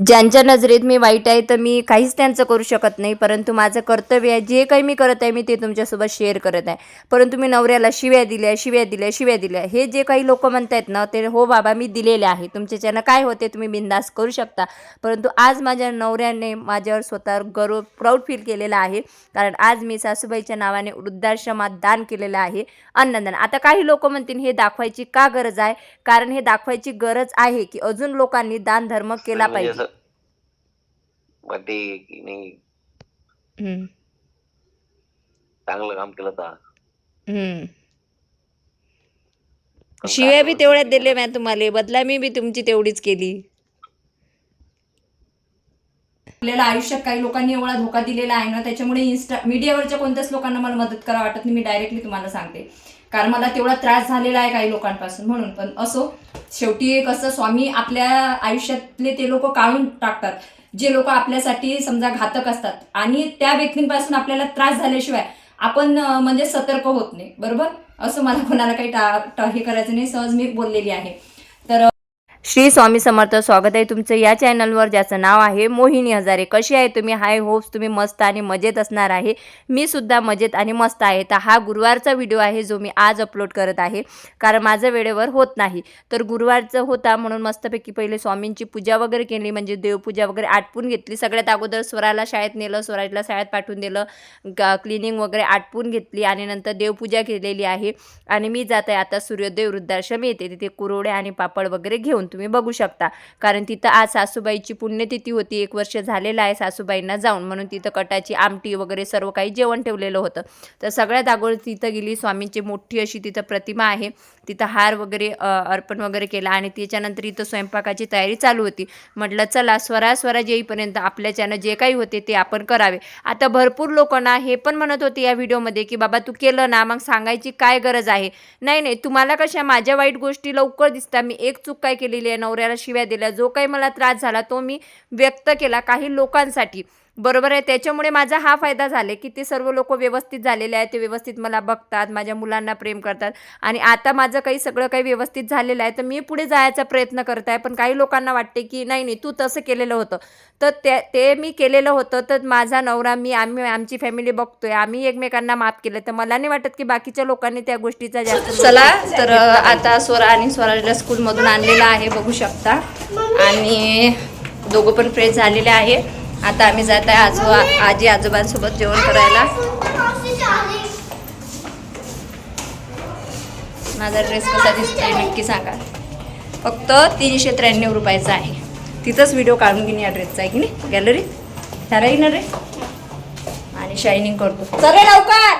ज्यांच्या नजरेत मी वाईट आहे तर मी काहीच त्यांचं करू शकत नाही. परंतु माझं कर्तव्य आहे जे काही मी करत आहे मी ते तुमच्यासोबत शेअर करत आहे. परंतु मी नवऱ्याला शिव्या दिल्या शिव्या दिल्या शिव्या दिल्या. हे जे काही लोक म्हणतायत ना ते हो बाबा मी दिलेले आहे. तुमच्याच्यानं काय होते तुम्ही बिंदास करू शकता. परंतु आज माझ्या नवऱ्याने माझ्यावर स्वतःवर गर्व प्राऊड फील केलेला आहे. कारण आज मी सासूबाईच्या नावाने वृद्धाश्रमात दान केलेलं आहे. अन्नदान. आता काही लोक म्हणतील हे दाखवायची का गरज आहे? कारण हे दाखवायची गरज आहे की अजून लोकांनी दान धर्म केला पाहिजे. वाटते की नाही. हम्म, चांगलं काम केलं हम्म. शिव्या काय बी तेवढ्याच दिले मी तुम्हाला बदलामी बी तुमची तेवढीच केली. आपल्याला आयुष्यात काही लोकांनी एवढा धोका दिलेला आहे ना त्याच्यामुळे इन्स्टा मीडियावरच्या कोणत्याच लोकांना मला मदत करा वाटत नाही मी डायरेक्टली तुम्हाला सांगते. कारण मला तेवढा त्रास झालेला आहे काही लोकांपासून म्हणून. पण असो शेवटी कसं स्वामी आपल्या आयुष्यातले ते लोक काढून टाकतात. जे लोक आपल्यासाठी समजा घातक असतात. आणि त्या व्यक्तींपासून आपल्याला त्रास झाल्याशिवाय आपण म्हणजे सतर्क होत नाही. बरोबर? असं मला कोणाला काही टा हे करायचं नाही. सहज मी बोललेली आहे. श्री स्वामी समर्थ स्वागत आहे तुमचं या चॅनलवर ज्याचं नाव आहे मोहिनी हजारे. कशी आहे तुम्ही? हाय होप्स तुम्ही मस्त आणि मजेत असणार आहे. मी सुद्धा मजेत आणि मस्त आहे. तर हा गुरुवारचा व्हिडिओ आहे जो मी आज अपलोड करत आहे. कारण माझं वेळेवर होत नाही. तर गुरुवारचं होता म्हणून मस्तपैकी पहिले स्वामींची पूजा वगैरे केली. म्हणजे देवपूजा वगैरे आटपून घेतली. सगळ्यात अगोदर स्वराला शाळेत नेलं. स्वराजला शाळेत पाठवून दिलं. क्लिनिंग वगैरे आटपून घेतली आणि नंतर देवपूजा केलेली आहे. आणि मी जात आहे आता सूर्योदय वृद्धाश्रम येते. तिथे कुरोडे आणि पापड वगैरे घेऊन तुम्ही बघू शकता. कारण तिथं आज सासूबाईची पुण्यतिथी होती. एक वर्ष झालेलं आहे सासूबाईंना जाऊन. म्हणून तिथं कटाची आमटी वगैरे सर्व काही जेवण ठेवलेलं होतं. तर सगळ्यात अगोदर तिथं गेली. स्वामींची मोठी अशी तिथं प्रतिमा आहे. तिथं हार वगैरे अर्पण वगैरे केला. आणि त्याच्यानंतर इथं स्वयंपाकाची तयारी चालू होती. म्हटलं चला स्वरा स्वरा येईपर्यंत आपल्याच्यानं जे काही होते ते आपण करावे. आता भरपूर लोकांना ना हे पण म्हणत होते या व्हिडिओमध्ये की बाबा तू केलं ना मग सांगायची काय गरज आहे? नाही नाही तुम्हाला कशा माझ्या वाईट गोष्टी लवकर दिसतात. मी एक चूक काय केलेली आहे नवऱ्याला शिव्या दिल्या जो काही मला त्रास झाला तो मी व्यक्त केला काही लोकांसाठी. बरोबर आहे त्याच्यामुळे माझा हा फायदा झाला की ते सर्व लोक व्यवस्थित झालेले आहेत ते व्यवस्थित मला बघतात माझ्या मुलांना प्रेम करतात. आणि आता माझं काही सगळं काही व्यवस्थित झालेलं आहे तर मी पुढे जायचा प्रयत्न करत आहे. पण काही लोकांना वाटते की नाही नाही तू तसं केलेलं होतं. तर ते ते मी केलेलं होतं तर माझा नवरा मी आम्ही आमची फॅमिली बघतोय. आम्ही एकमेकांना माफ केलं तर मला नाही वाटत की बाकीच्या लोकांनी त्या गोष्टीचा जास्त चला तर आता स्वरा आणि स्वराजला स्कूलमधून आणलेला आहे बघू शकता. आणि दोघं पण फ्रेश झालेले आहे. आता आम्ही जात आहे आजोबा आजी आजोबांसोबत जेवण करायला. माझा ड्रेस कसा दिसतोय नक्की सांगा. फक्त तीनशे त्र्याण्णव रुपयाचा आहे. तिथंच व्हिडिओ काढून घेईन या ड्रेसचा आहे की नाही? गॅलरी ठराई ना रे आणि शायनिंग करतो. सगळे लवकर!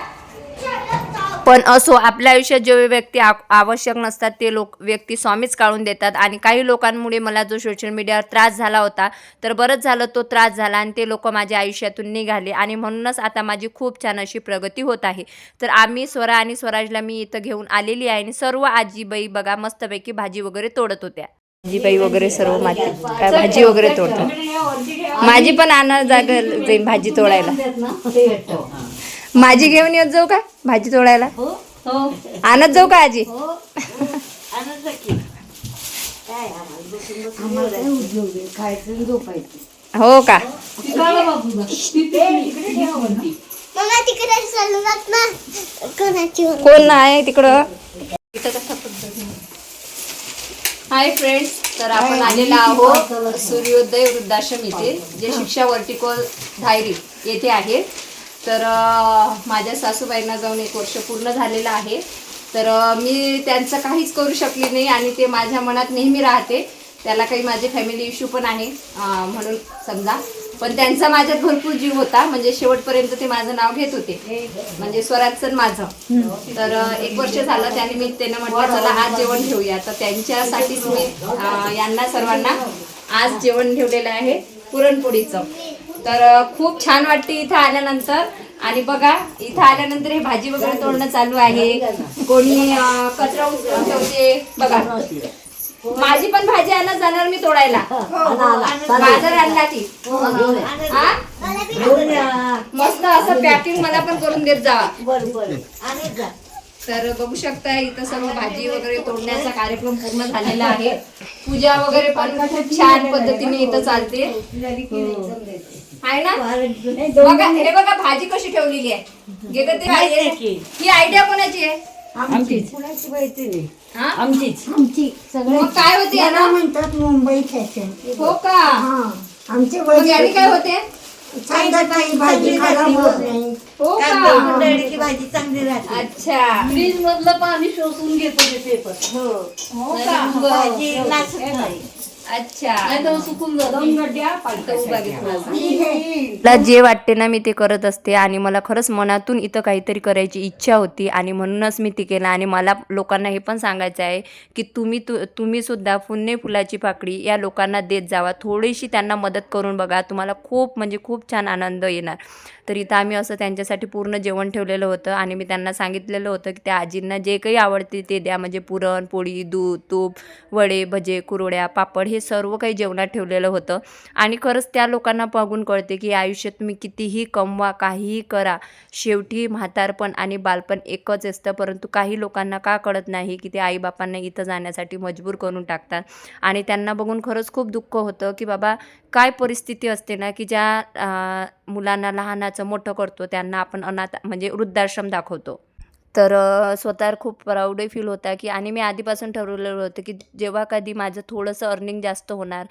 पण असो आपल्या आयुष्यात जे व्यक्ती आवश्यक नसतात ते लोक व्यक्ती स्वामीच काढून देतात. आणि काही लोकांमुळे मला जो सोशल मीडियावर त्रास झाला होता तर बरंच झालं तो त्रास झाला आणि ते लोक माझ्या आयुष्यातून निघाले. आणि म्हणूनच आता माझी खूप छान अशी प्रगती होत आहे. तर आम्ही स्वरा आणि स्वराजला मी इथं घेऊन आलेली आहे आणि सर्व आजीबाई बघा मस्तपैकी भाजी वगैरे तोडत होत्या. आजीबाई वगैरे सर्व माझी काय भाजी वगैरे तोडतात. माझी पण आणा जागा जाईन भाजी तोडायला. माझी घेऊन येत जाऊ का? भाजी तोडायला? आणत जाऊ का आजी? खायचं झोपायचं. हो का? मम्मा तिकडे चालून ना. कोणाची कोण आहे तिकडं? इथं कसा पद्धतीने हाय फ्रेंड्स तर आपण आलेलो आहोत सूर्योदय वृद्धाश्रम इथे जे शिक्षा वर्टिकोल धायरी येथे आहे. तर माझ्या सासूबाईंना जाऊन एक वर्ष पूर्ण झालेलं आहे. तर मी त्यांचं काहीच करू शकली नाही आणि ते माझ्या मनात नेहमी राहते. त्याला काही माझे फॅमिली इश्यू पण आहे म्हणून समजा. पण त्यांचा माझ्यात भरपूर जीव होता. म्हणजे शेवटपर्यंत ते माझं नाव घेत होते. म्हणजे स्वराजचं माझं. तर एक वर्ष झालं त्यानिमित्तानं म्हटलं चला आज जेवण ठेवूया तर त्यांच्यासाठीच मी यांना सर्वांना आज जेवण ठेवलेलं आहे पुरणपोळीचं. तर खूप छान वाटते इथं आल्यानंतर. आणि बघा इथं आल्यानंतर हे भाजी वगैरे तोडणं चालू आहे. कोणी कचरा उचलून ठेवते बघा. माझी पण भाजी आणत जाणार मी तोडायला. बाजार आणला हा? मस्त असं पॅकिंग मला पण करून देत जावा तर बघू शकता इथं सर्व भाजी वगैरे तोडण्याचा कार्यक्रम पूर्ण झालेला आहे. पूजा वगैरे पण खूप छान पद्धतीने इथं चालते. आहे ना? बघा हे बघा भाजी कशी ठेवलेली आहे. ते भाजी. ही आयडिया कोणाची आहे? आमचीच. कुणाची माहिती नाही हा? आमचीच आमची. मग काय होते याला याला? म्हणतात मुंबई फॅशन हो का? हा. आमचे मग याने काय होते? भाजी खराब होत नाही. हो का? भाजी चांगली राहते. अच्छा. फ्रीज मधलं पाणी शोषून घेतो ते पेपर. हो. का? भाजी नाचत नाही. मला जे वाटते ना मी ते करत असते आणि मला खरंच मनातून इथं काहीतरी करायची इच्छा होती आणि म्हणूनच मी ते केलं आणि मला लोकांना हे पण सांगायचं आहे की तुम्ही तु तुम्ही सुद्धा पुण्य फुलाची पाकळी या लोकांना देत जावा. थोडीशी त्यांना मदत करून बघा. तुम्हाला खूप म्हणजे खूप छान आनंद येणार. तर इथं आम्ही असं त्यांच्यासाठी पूर्ण जेवण ठेवलेलं होतं आणि मी त्यांना सांगितलेलं होतं की त्या आजींना जे काही आवडते ते द्या. म्हणजे पुरण पोळी दूध तूप वडे भजे कुरवड्या पापड हे सर्व काही जेवणात ठेवलेलं होतं. आणि खरंच त्या लोकांना बघून कळते की आयुष्यात तुम्ही कितीही कमवा काहीही करा. शेवटी म्हातारपण आणि बालपण एकच असतं. परंतु काही लोकांना का कळत नाही की ते आईबापांना इथं जाण्यासाठी मजबूर करून टाकतात. आणि त्यांना बघून खरंच खूप दुःख होतं की बाबा काय परिस्थिती असते ना की ज्या मुलांना लहानात लहानाचं मोठं करतो त्यांना आपण अनाथ म्हणजे वृद्धाश्रम दाखवतो. तर स्वतः स्वतःवर खूप प्राऊडही फील होता की आणि मी आधीपासून ठरवलेलं होतं की जेव्हा कधी माझं थोडंसं अर्निंग जास्त होणार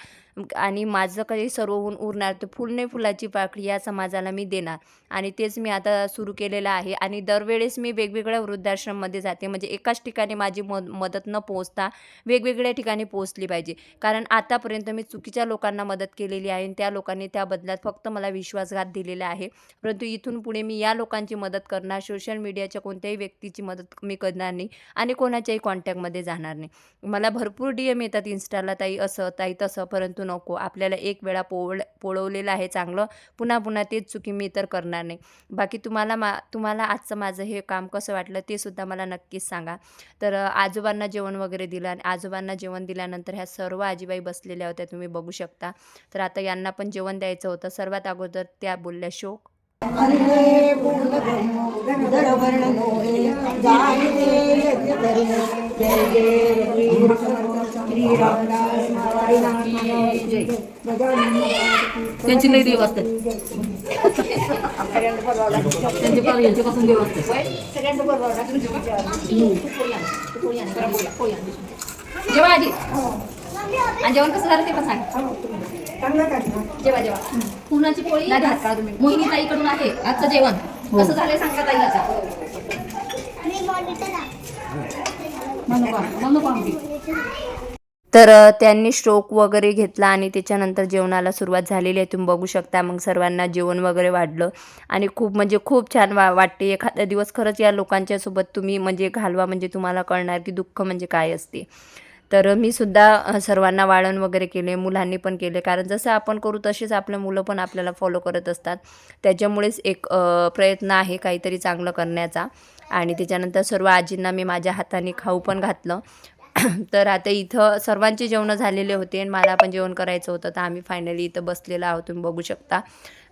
आणि माझं काही सर्व होऊन उरणार तर फुल नाही फुलाची पाकळी या समाजाला मी देणार. आणि तेच मी आता सुरू केलेलं आहे. आणि दरवेळेस मी वेगवेगळ्या वृद्धाश्रममध्ये जाते. म्हणजे एकाच ठिकाणी माझी मद मदत न पोहोचता वेगवेगळ्या ठिकाणी पोहोचली पाहिजे. कारण आतापर्यंत मी चुकीच्या लोकांना मदत केलेली आहे आणि त्या लोकांनी त्या बदल्यात फक्त मला विश्वासघात दिलेला आहे. परंतु इथून पुढे मी या लोकांची मदत करणार सोशल मीडियाच्या कोणत्याही व्यक्तीची मदत मी करणार नाही आणि कोणाच्याही कॉन्टॅक्टमध्ये जाणार नाही. मला भरपूर डी एम येतात इन्स्टाला ताई असं ताई तसं. परंतु नको. आपल्याला एक वेळा पोवळ पोळवलेलं आहे चांगलं पुन्हा पुन्हा तेच चुकी मी तर करणार नाही. बाकी तुम्हाला मा तुम्हाला आजचं माझं हे काम कसं वाटलं ते सुद्धा मला नक्कीच सांगा. तर आजोबांना जेवण वगैरे दिलं आणि आजोबांना जेवण दिल्यानंतर ह्या सर्व आजीबाई बसलेल्या होत्या तुम्ही बघू शकता. तर आता यांना पण जेवण द्यायचं होतं. सर्वात अगोदर त्या बोलल्या शोक. त्यांची लई देव असतात. त्यांचे पार यांच्यापासून देव असतात. जेव्हा आधी आणि जेवण कसं झालं ते पण सांग. जेव्हा जेव्हा पुरणाची पोळी. मोहिनी ताईकडून आहे. आजचं जेवण. कसं झालंय सांगा ताई आता का आमची तर त्यांनी स्ट्रोक वगैरे घेतला आणि त्याच्यानंतर जेवणाला सुरुवात झालेली आहे. तुम्ही बघू शकता मग सर्वांना जेवण वगैरे वाढलं. आणि खूप म्हणजे खूप छान वा वाटते. एखादा दिवस खरंच या लोकांच्यासोबत तुम्ही म्हणजे घालवा म्हणजे तुम्हाला कळणार की दुःख म्हणजे काय असते. तर मी सुद्धा सर्वांना वाळण वगैरे केले मुलांनी पण केले. कारण जसं आपण करू तसेच आपले मुलं पण आपल्याला फॉलो करत असतात. त्याच्यामुळेच एक प्रयत्न आहे काहीतरी चांगलं करण्याचा. आणि त्याच्यानंतर सर्व आजींना मी माझ्या हाताने खाऊ पण घातलं. तर आता इथं सर्वांचे जेवणं झालेले होते आणि मला पण जेवण करायचं होतं. तर आम्ही फायनली इथं बसलेलो आहोत तुम्ही बघू शकता.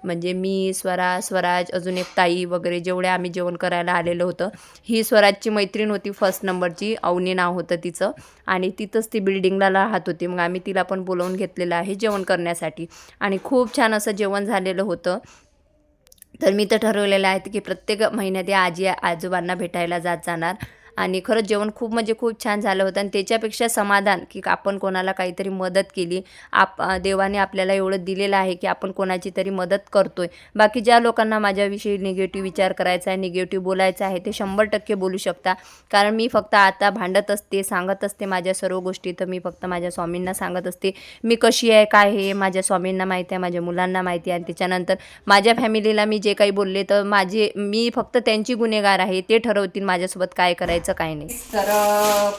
म्हणजे मी स्वरा स्वराज अजून एक ताई वगैरे जेवढे आम्ही जेवण करायला आलेलो होतं. ही स्वराजची मैत्रीण होती फर्स्ट नंबरची अवनी नाव होतं तिचं. आणि तिथंच ती बिल्डिंगला राहत होती. मग आम्ही तिला पण बोलवून घेतलेलं आहे जेवण करण्यासाठी. आणि खूप छान असं जेवण झालेलं होतं. तर मी तर ठरवलेलं आहे की प्रत्येक महिन्यात या आजी आजोबांना भेटायला जात जाणार. आणि खरंच जेवण खूप म्हणजे खूप छान झालं होतं. आणि त्याच्यापेक्षा समाधान की आपण कोणाला काहीतरी मदत केली. आप देवाने आपल्याला एवढं दिलेलं आहे की आपण कोणाची तरी मदत करतोय. बाकी ज्या लोकांना माझ्याविषयी निगेटिव्ह विचार करायचा आहे निगेटिव्ह बोलायचं आहे ते शंभर टक्के बोलू शकता. कारण मी फक्त आता भांडत असते सांगत असते माझ्या सर्व गोष्टी. तर मी फक्त माझ्या स्वामींना सांगत असते मी कशी आहे काय हे माझ्या स्वामींना माहिती आहे माझ्या मुलांना माहिती आहे. आणि त्याच्यानंतर माझ्या फॅमिलीला मी जे काही बोलले तर माझे मी फक्त त्यांची गुन्हेगार आहे ते ठरवतील माझ्यासोबत काय करायचं. काय नाही. तर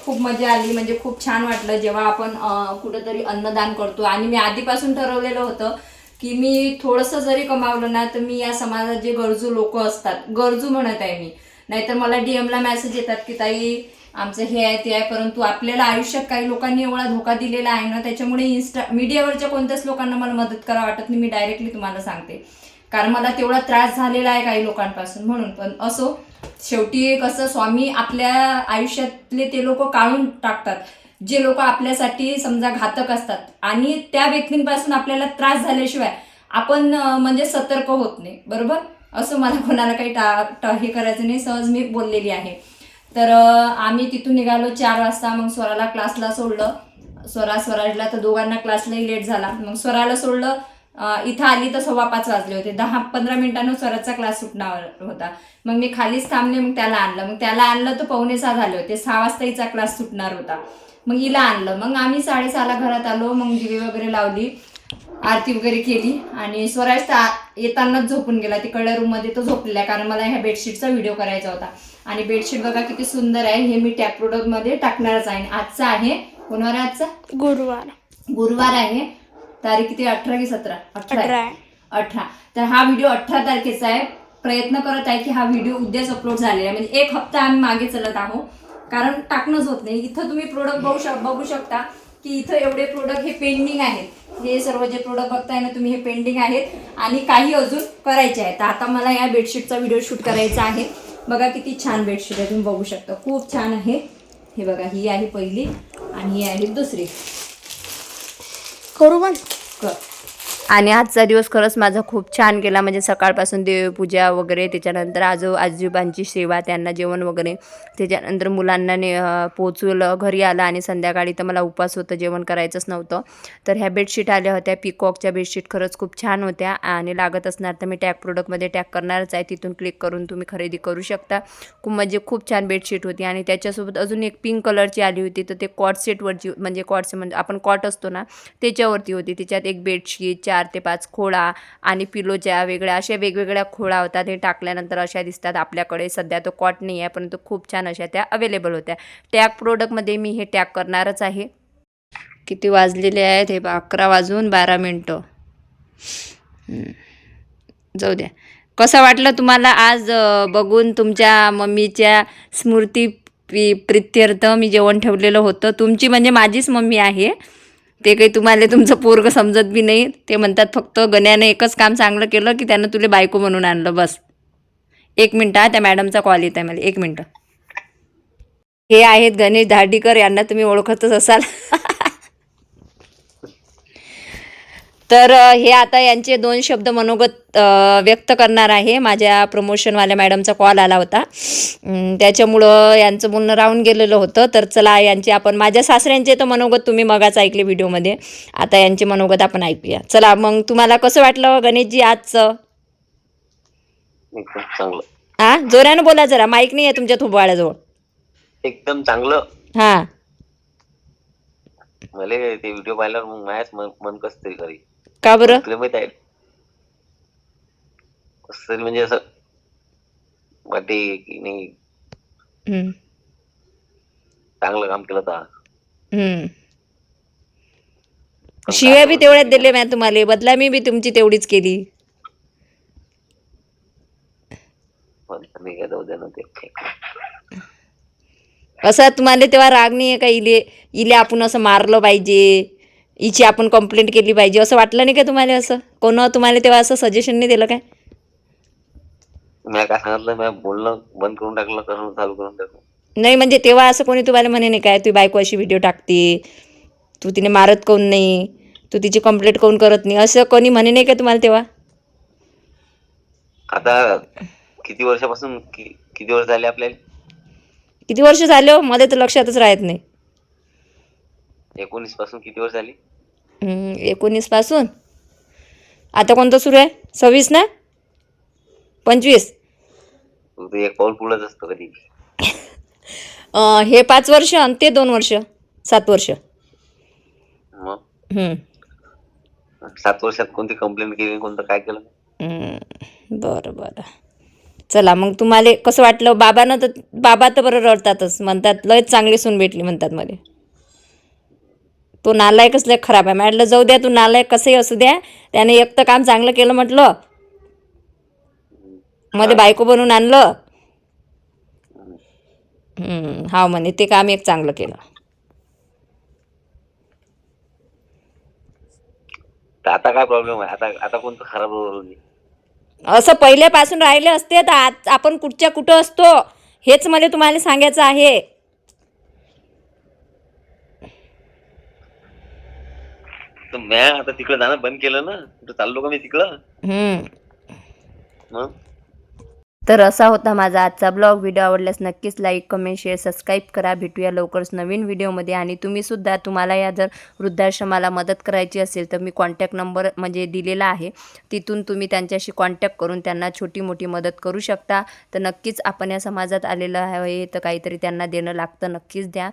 खूप मजा आली. म्हणजे खूप छान वाटलं जेव्हा आपण कुठंतरी अन्नदान करतो. आणि मी आधीपासून ठरवलेलं होतं की मी थोडंसं जरी कमावलं ना तर मी या समाजात जे गरजू लोक असतात गरजू म्हणत आहे मी. नाहीतर मला डीएमला मेसेज येतात की ताई आमचं हे आहे ते आहे परंतु आपल्याला आयुष्यात काही लोकांनी एवढा धोका दिलेला आहे ना त्याच्यामुळे इन्स्टा मीडियावरच्या कोणत्याच लोकांना मला मदत करा वाटत नाही. मी डायरेक्टली तुम्हाला सांगते. कारण मला तेवढा त्रास झालेला आहे काही लोकांपासून म्हणून. पण असो शेवटी कसं स्वामी आपल्या आयुष्यातले ते लोक काढून टाकतात. जे लोक आपल्यासाठी समजा घातक असतात. आणि त्या व्यक्तींपासून आपल्याला त्रास झाल्याशिवाय आपण म्हणजे सतर्क होत नाही. बरोबर? असं मला कोणाला काही टा ट- हे करायचं नाही. सहज मी बोललेली आहे. तर आम्ही तिथून निघालो चार वाजता. मग स्वराला क्लासला सोडलं. स्वरा स्वराजला तर दोघांना क्लासलाही लेट झाला. मग स्वराला सोडलं. इथं आली तर सव्वा पाच वाजले होते. दहा पंधरा मिनिटांनं स्वराचा क्लास सुटणार होता. मग मी खालीच थांबले मग त्याला आणलं. मग त्याला आणलं तर पावणे सहा झाले होते. सहा वाजता हिचा क्लास सुटणार होता. मग हिला आणलं. मग आम्ही साडेसहाला घरात आलो. मग दिवे वगैरे लावली आरती वगैरे केली आणि स्वराज तर येतानाच झोपून गेला. तिकडल्या रूममध्ये तो झोपलेला कारण मला ह्या बेडशीटचा व्हिडिओ करायचा होता. आणि बेडशीट बघा किती सुंदर आहे. हे मी टॅप प्रोडक्टमध्ये टाकणारच आहे. आजचा आहे कोणावर आजचा? गुरुवार. गुरुवार आहे. तारीख किती अठरा की सतरा? अठरा अठरा तर हा व्हिडिओ अठरा तारखेचा आहे. प्रयत्न करत आहे की हा व्हिडिओ उद्याच अपलोड झालेला आहे. म्हणजे एक हप्ता आम्ही मागे चलत आहोत. कारण टाकणंच होत नाही. इथं तुम्ही प्रोडक्ट बघू शक बघू शकता की इथं एवढे प्रोडक्ट हे पेंडिंग आहेत. हे सर्व जे प्रोडक्ट बघताय ना तुम्ही हे पेंडिंग आहेत. आणि काही अजून करायचे आहेत. तर आता मला या बेडशीटचा व्हिडिओ शूट करायचा आहे. बघा किती छान बेडशीट आहे. तुम्ही बघू शकता. खूप छान आहे. हे बघा ही आहे पहिली आणि ही आहे दुसरी. करू पण कर आणि आजचा दिवस खरंच माझा खूप छान गेला. म्हणजे सकाळपासून देवपूजा वगैरे त्याच्यानंतर आजो आजोबांची सेवा त्यांना जेवण वगैरे. त्याच्यानंतर मुलांना ने पोचवलं घरी आलं आणि संध्याकाळी तर मला उपास होतं जेवण करायचंच नव्हतं. तर ह्या बेडशीट आल्या होत्या. पिकॉकच्या बेडशीट खरंच खूप छान होत्या आणि लागत असणार तर मी टॅग प्रोडक्टमध्ये टॅग करणारच आहे. तिथून क्लिक करून तुम्ही खरेदी करू शकता. खूप म्हणजे खूप छान बेडशीट होती आणि त्याच्यासोबत अजून एक पिंक कलरची आली होती. तर ते कॉट सेटवरची म्हणजे कॉट म्हणजे आपण कॉट असतो ना त्याच्यावरती होती. त्याच्यात एक बेडशीट चार चार ते पाच खोळा आणि पिलोच्या वेगळ्या अशा वेगवेगळ्या खोळा होतात ते टाकल्यानंतर अशा दिसतात. आपल्याकडे सध्या तो कॉट नाही आहे परंतु खूप छान अशा त्या अवेलेबल होत्या. टॅग प्रोडक्टमध्ये मी हे टॅग करणारच आहे. किती वाजलेले आहेत हे अकरा वाजून बारा मिनटं. जाऊ द्या. कसं वाटलं तुम्हाला आज बघून तुमच्या मम्मीच्या स्मृती प्री प्रित्यर्थ मी जेवण ठेवलेलं होतं. तुमची म्हणजे माझीच मम्मी आहे. ते काही तुम्हाला तुमचं पोरग समजत बी नाही. ते म्हणतात फक्त गण्याने एकच काम चांगलं केलं की त्यानं तुला बायको म्हणून आणलं बस. एक मिनटं हा त्या मॅडमचा कॉल येत आहे मला. एक मिनटं. हे आहेत गणेश धाडीकर यांना तुम्ही ओळखतच असाल. तर हे आता यांचे दोन शब्द मनोगत व्यक्त करणार आहे. माझ्या प्रमोशनवाल्या मॅडमचा कॉल आला होता. त्याच्यामुळं यांचं बोलणं राहून गेलेलं होतं. तर चला यांचे आपण माझ्या सासऱ्यांचे तर मनोगत तुम्ही मगाच ऐकले व्हिडिओमध्ये. आता यांचे मनोगत आपण ऐकूया. चला मग तुम्हाला कसं वाटलं गणेशजी आजचं? हां जोरानं बोला जरा. माईक नाही आहे तुमच्या थोबाळ्याजवळ. एकदम चांगलं. हां. मला ते व्हिडिओ पाहिल्यावर मग माझ्याच मन मन कस तरी करी का बरं? तुला माहीत आहे? कसं म्हणजे असं वाटे की नाही. हम्म, चांगलं काम केलं तर. हम्म. शिव्या बी तेवढ्यात दिले मॅ तुम्हाला. बदलामी बी तुमची तेवढीच केली. पण मी काय जाऊ दे ना ते. असं तुम्हाला तेव्हा राग नाही आहे का? इले इले आपण असं मारलं पाहिजे. हिची आपण कंप्लेंट केली पाहिजे. असं वाटलं नाही का तुम्हाला असं? कोण तुम्हाला तेव्हा असं सजेशन नाही दिलं काय? मी काय सांगितलं? मी बोलणं बंद करून टाकलं करून चालू करून टाकलं. नाही म्हणजे तेव्हा असं कोणी तुम्हाला म्हणे नाही काय तू बायको अशी व्हिडिओ टाकते. तू तिने मारत काऊन नाही. तू तिची कंप्लेंट काऊन करत नाही. असं कोणी म्हणे नाही का तुम्हाला तेव्हा? आता किती वर्षापासून कि- किती वर्ष झाले आपल्याला? किती वर्ष झाले हो? मला तर लक्षातच राहत नाही. एकोणीसपासून किती वर्ष झाली? एकोणीसपासून. आता कोणतं सुरू आहे? सव्वीस ना? पंचवीस. ते एक पाऊल पुढंच असतं कधी. अं, हे पाच वर्ष आणि ते दोन वर्ष सात वर्ष. सात वर्षात कोणती कंप्लेंट केली कोणतं काय केलं? बरं बरं. चला मग तुम्हाला कसं वाटलं? बाबानं तर बाबा तर बरं रडतातच. म्हणतात लयच चांगली सून भेटली म्हणतात मला. तो नालायकच लय खराब आहे? म्हटलं जाऊ द्या तू नालायक कसंही असू द्या. त्याने एक तर काम चांगलं केलं म्हटलं. मध्ये बायको बनवून आणलं. हम्म, हा म्हणे ते काम एक चांगलं केलं. आता काय प्रॉब्लेम आहे? आता आता कोणतं खराब असं पहिल्यापासून राहिले असते तर आपण कुठच्या कुठं असतो हेच मला तुम्हाला सांगायचं आहे. तर म्या आता तिकडे जाणं बंद केलं ना कुठं चाललो का मी तिकडं? हम्म. मग? तर असा होता माझा आजचा ब्लॉग. व्हिडिओ आवडल्यास नक्कीच लाईक कमेंट शेअर सबस्क्राईब करा. भेटूया लवकरच नवीन व्हिडिओमध्ये. आणि तुम्हीसुद्धा तुम्हाला या जर वृद्धाश्रमाला मदत करायची असेल तर मी कॉन्टॅक्ट नंबर म्हणजे दिलेला आहे. तिथून तुम्ही त्यांच्याशी कॉन्टॅक्ट करून त्यांना छोटी मोठी मदत करू शकता. तर नक्कीच आपण या समाजात आलेलं आहे तर काहीतरी त्यांना देणं लागतं नक्कीच द्या.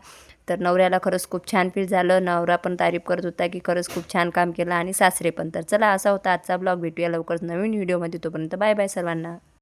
तर नवऱ्याला खरंच खूप छान फील झालं. नवरा पण तारीफ करत होता की खरंच खूप छान काम केलं आणि सासरे पण. तर चला असा होता आजचा ब्लॉग भेटूया लवकरच नवीन व्हिडिओमध्ये तोपर्यंत बाय बाय सर्वांना.